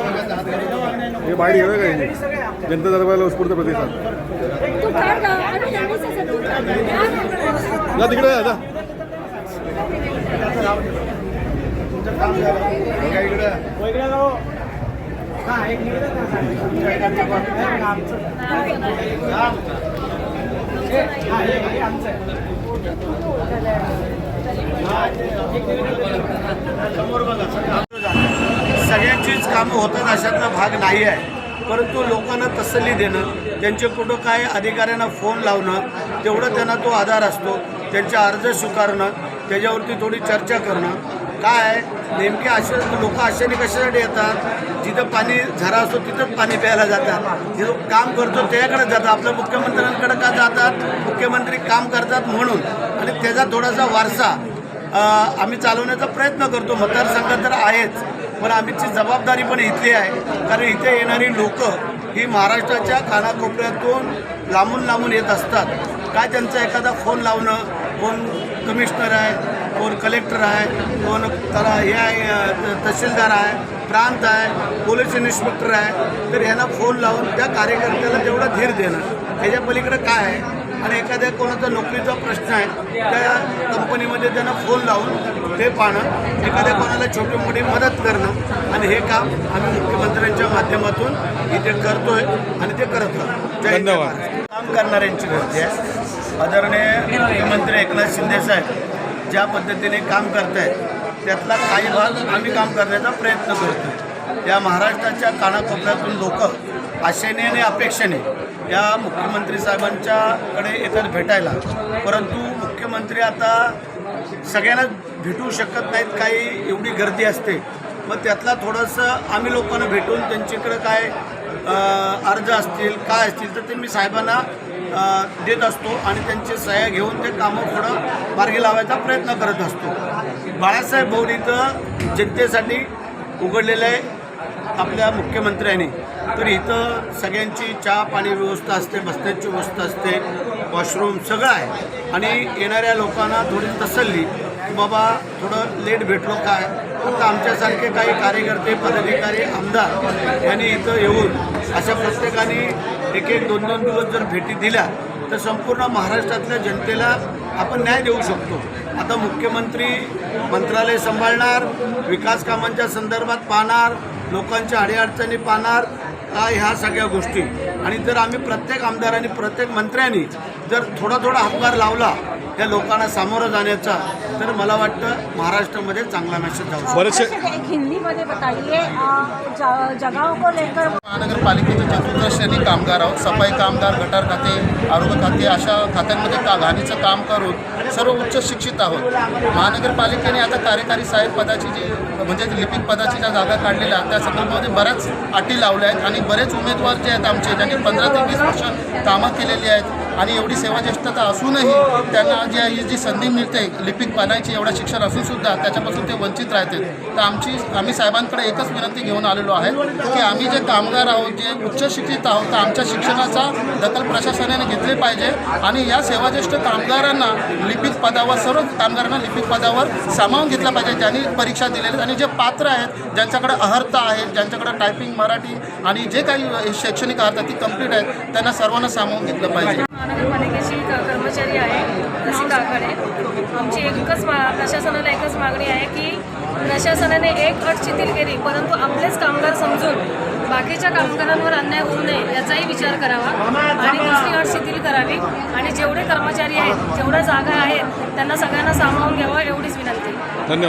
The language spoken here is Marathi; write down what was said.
हे बाहेर येऊ का जनता दरबारला उत्स्फूर्त प्रतिसाद. तू जा तिकडे जा, एक सगळ्यांचीच कामं होतात अशातला भाग नाही आहे. परंतु लोकांना तसल्ली देणं त्यांचे कुठं काय अधिकाऱ्यांना फोन लावणं तेवढं त्यांना तो आधार असतो. त्यांचा अर्ज स्वीकारणं त्याच्यावरती थोडी चर्चा करणं. काय नेमके असे लोक अशाने कशासाठी येतात? जिथं पाणी झरा असतो तिथंच पाणी प्यायला जातात. जे काम करतो त्याकडे जातात. आपल्या मुख्यमंत्र्यांकडे का जातात? मुख्यमंत्री काम करतात म्हणून. आणि त्याचा थोडासा वारसा आम्ही चालवण्याचा प्रयत्न करतो. मतदारसंघात तर आहेच पण आमची जबाबदारी पण इथली आहे. कारण इथे येणारी लोकं ही महाराष्ट्राच्या कानाकोपऱ्यातून लांबून लांबून येत असतात. काय त्यांचा एखादा फोन लावणं? कोण कमिशनर आहे? कोण कलेक्टर आहे कोण त्याला हे आहे तहसीलदार आहे प्रांत आहे पोलीस इन्स्पेक्टर आहे तर ह्यांना फोन लावून त्या कार्यकर्त्याला तेवढं धीर देणं ह्याच्या पलीकडे काय आहे? आणि एखाद्या कोणाचा नोकरीचा प्रश्न आहे त्या कंपनीमध्ये त्यांना फोन लावून ते पाहणं एखाद्या कोणाला छोटी मोठी मदत करणं आणि हे काम आम्ही मुख्यमंत्र्यांच्या माध्यमातून इथे करतोय आणि ते करत राहतो धन्यवाद. काम करणाऱ्यांची गर्दी आहे. आदरणीय मुख्यमंत्री एकनाथ शिंदे साहेब ज्या पद्धतीने काम करतायत त्यातला काही भाग आम्ही काम करण्याचा प्रयत्न करतो या महाराष्ट्राच्या कानाकोपऱ्यातून लोक आशेने आणि अपेक्षेने या मुख्यमंत्री साहेबांच्याकडे येतात भेटायला. परंतु मुख्यमंत्री आता सगळ्यांना भेटू शकत नाहीत काही एवढी गर्दी असते. मग त्यातला थोडंसं आम्ही लोकांना भेटून त्यांच्याकडे काय अर्ज असतील काय असतील तर ते मी साहेबांना देत असतो आणि त्यांची सह्या घेऊन ते कामं पुढं मार्गी लावायचा प्रयत्न करत असतो. बाळासाहेब भवन इथं जनतेसाठी उघडलेलं आहे. आपल्या मुख्यमंत्र्यांनी. तर इथं सगळ्यांची चहा पाणी व्यवस्था असते बसण्याची व्यवस्था असते वॉशरूम सगळं आहे. आणि येणाऱ्या लोकांना थोडी तसल्ली की बाबा थोडं लेट भेटलो काय फक्त आमच्यासारखे काही कार्यकर्ते पदाधिकारी आमदार यांनी इथं येऊन अशा प्रत्येकाने एक एक दोन दोन दिवस जर भेटी दिल्या तर संपूर्ण महाराष्ट्रातल्या जनतेला आपण न्याय देऊ शकतो. आता मुख्यमंत्री मंत्रालय सांभाळणार विकास कामांच्या संदर्भात पाहणार लोकांच्या अडीअडचणी पाहणार ह्या सगळ्या गोष्टी. आणि जर आम्ही प्रत्येक आमदारांनी प्रत्येक मंत्र्यांनी जर थोडा थोडा हातभार लावला त्या लोकांना सामोरं जाण्याचा तर मला वाटतं महाराष्ट्रामध्ये चांगला मेसेज जाऊ. बरेचसे एक हिंदी मध्ये बताइए अ, ज- जगहों को लेकर महानगरपालिकेचे चतुर्थ श्रेणी कामगार आहोत सफाई कामगार गटार खाते आरोग्य खाते अशा खात्यांमध्ये का घाणीचं काम करून सर्व उच्च शिक्षित आहोत महानगरपालिकेने आता कार्यकारी साहेब पदाची जी म्हणजे लिपिक पदाची ज्या जागा काढलेल्या त्या संदर्भामध्ये बऱ्याच अटी लावल्या आहेत आणि बरेच उमेदवार जे आहेत आमचे ज्यांनी पंधरा ते वीस वर्ष कामं केलेली आहेत आणि एवढी सेवाज्येष्ठता असूनही त्यांना जी ही जी संधी मिळते लिपिक बनायची एवढं शिक्षण असूनसुद्धा त्याच्यापासून ते वंचित राहते. तर आमची आम्ही साहेबांकडे एकच विनंती घेऊन आलेलो आहे की आम्ही जे कामगार आहोत जे उच्च शिक्षित आहोत तर आमच्या शिक्षणाचा दखल प्रशासनाने घेतली पाहिजे आणि या सेवाज्येष्ठ कामगारांना लिपिक पदावर सर्व कामगारांना लिपिक पदावर सामावून घेतलं पाहिजे ज्यांनी परीक्षा दिलेल्या आणि जे पात्र आहेत ज्यांच्याकडे अहर्ता आहे ज्यांच्याकडे टायपिंग मराठी आणि जे काही शैक्षणिक अर्हता ती कंप्लीट आहेत त्यांना सर्वांना सामावून घेतलं पाहिजे. महानगरपालिकेची कर्मचारी आहे रसिका काकडे आमची एकच मा प्रशासनाला एकच मागणी आहे की प्रशासनाने एक अट शिथिल केली परंतु आपलेच कामगार समजून बाकीच्या कामगारांवर अन्याय होऊ नये याचाही विचार करावा आणि दुसरी अट शिथिल करावी. आणि जेवढे कर्मचारी आहेत जेवढ्या जागा आहेत त्यांना सगळ्यांना सामावून घ्यावं एवढीच विनंती. धन्यवाद.